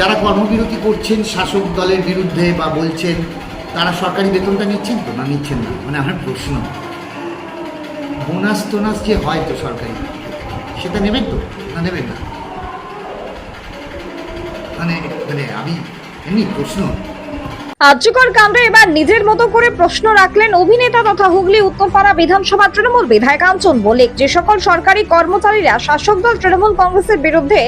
যারা কর্মবিরতি করছেন শাসক দলের বিরুদ্ধে বা বলছেন, তারা সরকারি বেতনটা নিচ্ছেন তো? না, নিচ্ছেন না। মানে আমার প্রশ্ন, বোনাস টোনাস যে হয় তো সরকারি, সেটা নেবেন তো? না, নেবেন না? মানে মানে আমি, এমনি প্রশ্ন আর্যকর কাণ্ডে এবার নিজের মতো করে প্রশ্ন রাখলেন অভিনেতা তথা হুগলি উত্তরপাড়া বিধানসভা তৃণমূল বিধায়ক কাঞ্চন বলিক যে সকল সরকারি কর্মচারীরা শাসক দল তৃণমূল কংগ্রেসের বিরুদ্ধে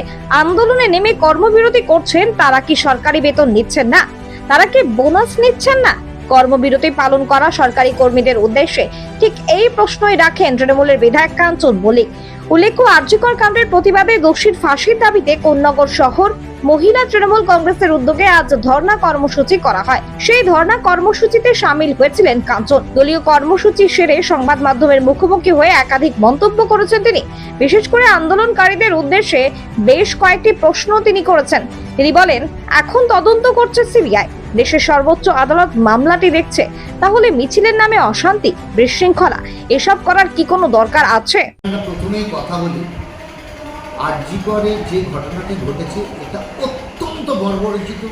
আন্দোলনে নেমে কর্মবিরতি করছেন, তারা কি সরকারি বেতন নিচ্ছেন না? তারা কি বোনাস নিচ্ছেন না? কর্মবিরতি পালন করা সরকারি কর্মীদের উদ্দেশ্যে ঠিক এই প্রশ্নই রাখেন তৃণমূলের বিধায়ক কাঞ্চন বলিক উল্লেখ্য, আর্যকর কাণ্ডের প্রতিবাদে দোষীর ফাঁসির দাবিতে কোন্নগর শহর মহিলা তৃণমূল কংগ্রেসের উদ্যোগে আজ ধর্ণা কর্মসূচি করা হয়। সেই ধর্ণা কর্মসূচিতে সামিল হয়েছিলেন কাঞ্চন। দলীয় কর্মসূচি সেরে সংবাদ মাধ্যমের মুখোমুখি হয়ে একাধিক মন্তব্য করেছেন তিনি। বিশেষ করে আন্দোলনকারীদের উদ্দেশ্যে বেশ কয়েকটি প্রশ্ন তিনি করেছেন। তিনি বলেন, এখন তদন্ত করছে সিবিআই। দেশের সর্বোচ্চ আদালত মামলাটি দেখছে। তাহলে মিছিলের নামে অশান্তি, বিশৃঙ্খলা, এসব করার কি কোনো দরকার আছে? প্রথমেই কথা বলি আরজিকরের যে ঘটনাটি ঘটেছে এটা অত্যন্ত বর্বরচিত,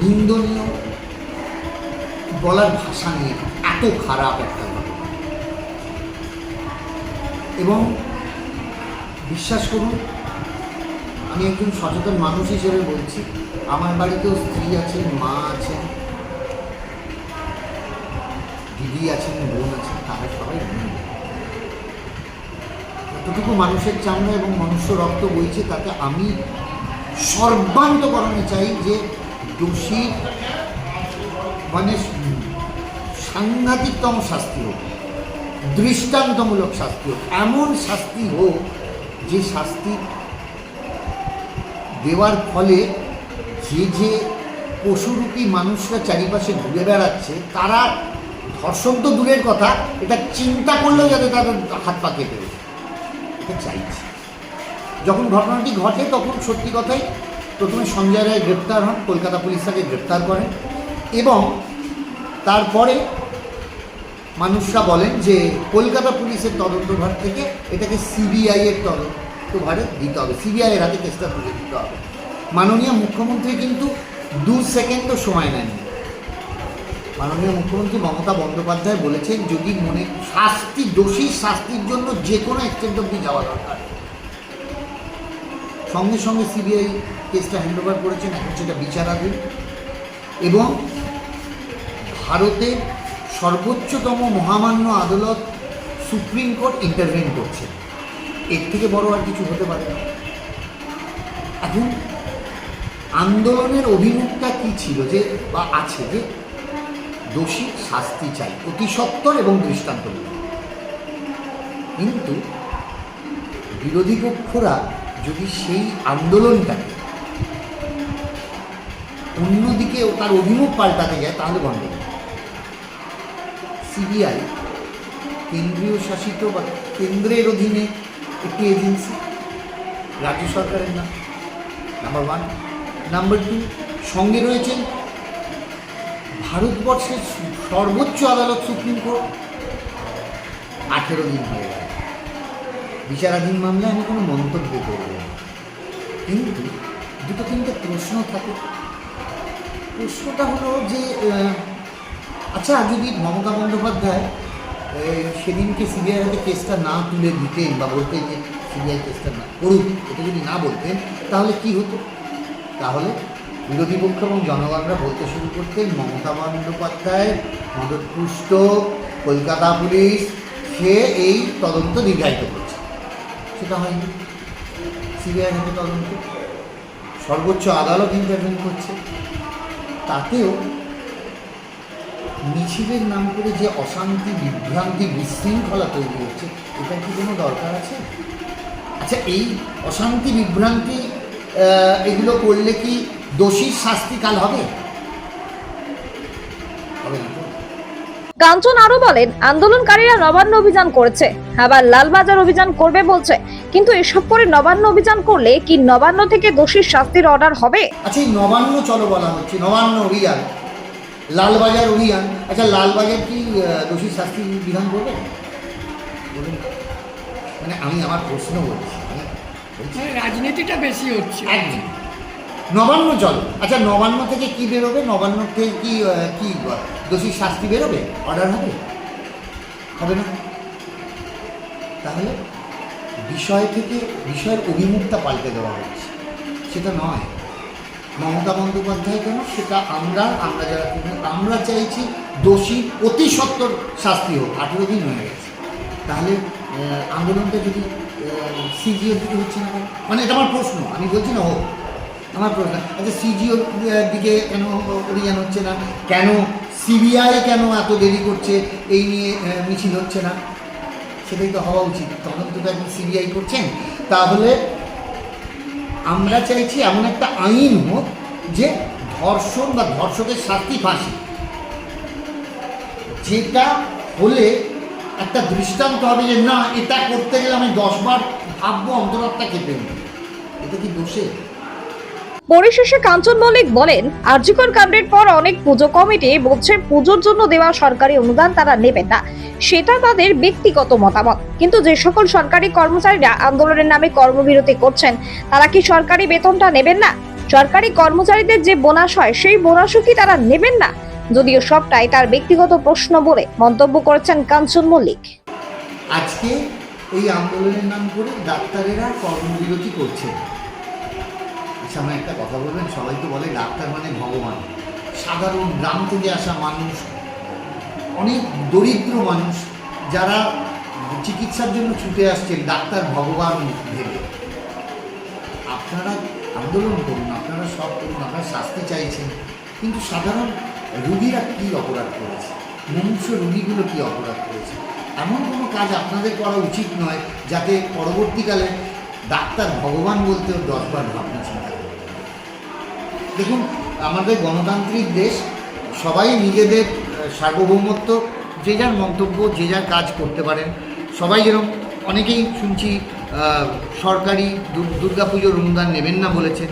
নিন্দনীয় বলার ভাষা নিয়ে এত খারাপ একটা এবং বিশ্বাস করুন, আমি একজন সচেতন মানুষ হিসেবে বলছি, আমার বাড়িতেও স্ত্রী আছেন, মা আছেন, দিদি আছেন, বোন আছেন, তারা সবাই নেই যতটুকু মানুষের চামড়া এবং মনুষ্য রক্ত বইছে, তাতে আমি সর্বান্তকরণে চাই যে দোষী মানে সাংঘাতিকতম শাস্তি হোক, দৃষ্টান্তমূলক শাস্তি হোক, এমন শাস্তি হোক যে শাস্তি দেওয়ার ফলে যে যে পশুরূপী মানুষরা চারিপাশে ঘুরে বেড়াচ্ছে, তারা ধর্ষণ তো দূরের কথা, এটা চিন্তা করলেও যাতে তাদের হাত পা। এটা চাইছি যখন ঘটনাটি ঘটে, তখন সত্যি কথাই প্রথমে সঞ্জয় রায় গ্রেপ্তার হন, কলকাতা পুলিশ তাকে গ্রেপ্তার করেন এবং তারপরে মানুষরা বলেন যে কলকাতা পুলিশের তদন্তভার থেকে এটাকে সিবিআইয়ের তদন্তভারে দিতে হবে, সিবিআই এর হাতে কেসটা তুলে দিতে হবে। মাননীয় মুখ্যমন্ত্রী কিন্তু দু সেকেন্ডও সময় নেননি। মাননীয় মুখ্যমন্ত্রী মমতা বন্দ্যোপাধ্যায় বলেছেন, যদি মনে শাস্তি, দোষী শাস্তির জন্য যে কোনো এক্সটেন্ট অব্দি যাওয়া দরকার। সঙ্গে সঙ্গে সিবিআই কেসটা হ্যান্ডওভার করেছেন, এখন সেটা বিচারাধীন। এবং ভারতের সর্বোচ্চতম মহামান্য আদালত সুপ্রিম কোর্ট ইন্টারভেন করছে। এর থেকে বড় আর কিছু হতে পারে না। এখন আন্দোলনের অভিমুখটা কি ছিল? যে বা আছে যে দোষী শাস্তি চাই, অতি সত্বর এবং দৃষ্টান্তমূলক। কিন্তু বিরোধী পক্ষরা যদি সেই আন্দোলনটাকে অন্যদিকে তার অভিমুখ পাল্টাতে যায়, তাহলে বন্ধ। সিবিআই কেন্দ্রীয় শাসিত বা কেন্দ্রের অধীনে একটি এজেন্সি, রাজ্য সরকারের নাম নাম্বার ওয়ান নাম্বার টু সঙ্গে রয়েছেন ভারতবর্ষের সর্বোচ্চ আদালত সুপ্রিম কোর্ট। আঠেরো দিন হয়ে গেল। বিচারাধীন মামলায় আমি কোনো মন্তব্য করব না। কিন্তু দুটো তিনটে প্রশ্ন থাকে। প্রশ্নটা হলো যে আচ্ছা যদি মমতা বন্দ্যোপাধ্যায় সেদিনকে সিবিআই হাতে কেসটা না তুলে দিতেন বা বলতেন যে সিবিআই কেসটা না করুক, এটা যদি না বলতেন, তাহলে কি হতো? তাহলে বিরোধী পক্ষ এবং জনগণরা বলতে শুরু করতেন, মমতা বন্দ্যোপাধ্যায়, মদতপুষ্ট, কলকাতা পুলিশ, সে এই তদন্ত দীর্ঘায়িত করছে। সেটা হয়নি। সিবিআই হাতে তদন্ত। সর্বোচ্চ আদালত ইন্টারভেন করছে। তাতেও মিছিলের নাম করে যে অশান্তি, বিভ্রান্তি, বিশৃঙ্খলা তৈরি হচ্ছে, এটা কি কোনো দরকার আছে? আচ্ছা এই অশান্তি, বিভ্রান্তি এগুলো করলে কি দোষীর শাস্তি কাল হবে? কাঞ্চন আরও বলেন আন্দোলনকারীরা নবান্ন অভিযান করেছে। আবার লালবাজার অভিযান করবে বলছে। কিন্তু এসব করে নবান্ন অভিযান করলে কি নবান্ন থেকে দোষীর শাস্তির অর্ডার হবে? আচ্ছা নবান্ন চলো বলা হচ্ছে নবান্ন অভিযান। লালবাজার অভিযান আচ্ছা লালবাজার কি আহ, দোষী শাস্তি বিধান করবে? মানে আমি আমার প্রশ্ন বলছি মানে মানে রাজনীতিটা বেশি হচ্ছে। নবান্ন চলো। আচ্ছা নবান্ন থেকে কি বেরোবে? নবান্ন থেকে কি কি দোষী শাস্তি বেরোবে? অর্ডার হবে? হবে না? তাহলে বিষয় থেকে, বিষয়ের অভিমুখটা পাল্টে দেওয়া হচ্ছে। সেটা নয়। মমতা বন্দ্যোপাধ্যায় কেন? সেটা আমরা আমরা যারা আমরা চাইছি দোষী অতি সত্তর শাস্তি হোক। আঠেরো দিন হয়ে গেছে। তাহলে আন্দোলনটা যদি সিজিওর দিকে হচ্ছে না মানে এটা আমার প্রশ্ন। আমি বলছি না, হোক। আমার প্রশ্ন। আচ্ছা সিজিওর দিকে কেন অভিযান হচ্ছে না? কেন সিবিআই কেন এত দেরি করছে? এই নিয়ে মিছিল হচ্ছে না। সেটাই তো হওয়া উচিত। তদন্তটা এখন সিবিআই করছেন, তাহলে আমরা চাইছি এমন একটা আইন হোক যে ধর্ষণ বা ধর্ষকের শাস্তি ফাঁসি। যেটা হলে একটা দৃষ্টান্ত হবে যে, না, এটা করতে গেলে আমি দশবার ভাববো, অন্তরাত্মা কেঁপে নেব এটা কি দোষে? পরিশেষে কাঞ্চন মল্লিক বলেন আরজিকর কাণ্ডের পর অনেক পুজো কমিটি বলছে পুজোর জন্য দেওয়া সরকারি অনুদান তারা নেবেন না। সেটা তাদের ব্যক্তিগত মতামত। কিন্তু যে সকল সরকারি কর্মচারীরা আন্দোলনের নামে কর্মবিরতি করছেন, তারা কি সরকারি বেতনটা নেবেন না? সরকারি কর্মচারীদের যে বোনাস হয়, সেই বোনাসও কি তারা নেবেন না? যদিও সবটাই তার ব্যক্তিগত প্রশ্ন বলে মন্তব্য করেছেন কাঞ্চন মল্লিক। আজকে এই আন্দোলনের নাম করে ডাক্তারেরা কর্মবিরতি করছে আমার একটা কথা বলবেন সবাই তো বলে ডাক্তার মানে ভগবান। সাধারণ গ্রাম থেকে আসা মানুষ, অনেক দরিদ্র মানুষ, যারা চিকিৎসার জন্য ছুটে আসছেন, ডাক্তার ভগবান ভেবে। আপনারা আন্দোলন করুন, আপনারা সব করুন, আপনারা শাস্তি চাইছেন, কিন্তু সাধারণ রুগীরা কী অপরাধ করেছে? মনুষ্য রুগীগুলো কী অপরাধ করেছে? এমন কোনো কাজ আপনাদের করা উচিত নয়, যাতে পরবর্তীকালে ডাক্তার ভগবান বলতেও দশবার ভাবনা চিন্তা। দেখুন, আমাদের গণতান্ত্রিক দেশ, সবাই নিজেদের সার্বভৌমত্ব, যে যার মন্তব্য, যে যার কাজ করতে পারেন। সবাই যেরকম অনেকেই শুনছি সরকারি দুর- দুর্গাপুজোর অনুদান নেবেন না বলেছেন।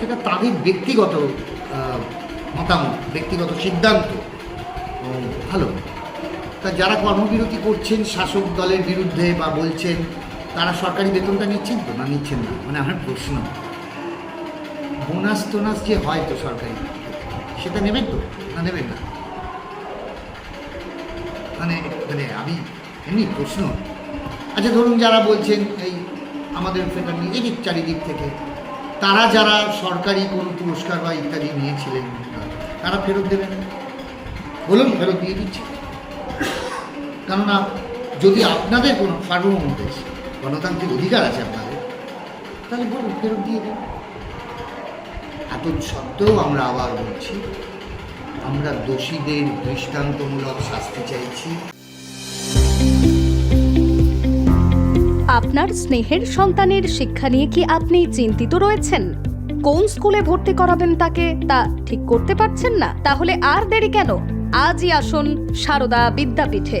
সেটা তাদের ব্যক্তিগত মতামত, ব্যক্তিগত সিদ্ধান্ত। ভালো। তা যারা কর্মবিরতি করছেন, শাসক দলের বিরুদ্ধে বা বলছেন, তারা সরকারি বেতনটা নিচ্ছেন তো? না নিচ্ছেন না? মানে আমার প্রশ্ন। বোনাস টোনাস যে হয় তো সরকারি সেটা নেবেন তো? না নেবেন না? মানে মানে আমি এমনি প্রশ্ন। আচ্ছা ধরুন যারা বলছেন এই আমাদের ফেডারেল এদিক চারিদিক থেকে, তারা যারা সরকারি কোনো পুরস্কার বা ইত্যাদি নিয়েছিলেন, তারা ফেরত দেবেন? বলুন, ফেরত দিয়ে দিচ্ছি। কেননা, যদি আপনাদের কোনো সার্বভৌম দেশ গণতান্ত্রিক অধিকার আছে আপনাদের, তাহলে বলুন, ফেরত দিয়ে দিন। এত সত্ত্বেও আমরা আবার বলছি, আমরা দোষীদের দৃষ্টান্তমূলক শাস্তি চাইছি। আপনার স্নেহের সন্তানের শিক্ষা নিয়ে কি আপনি চিন্তিত রয়েছেন? কোন স্কুলে ভর্তি করাবেন তাকে, তা ঠিক করতে পারছেন না? তাহলে আর দেরি কেন? আজই আসুন সারদা বিদ্যাপীঠে।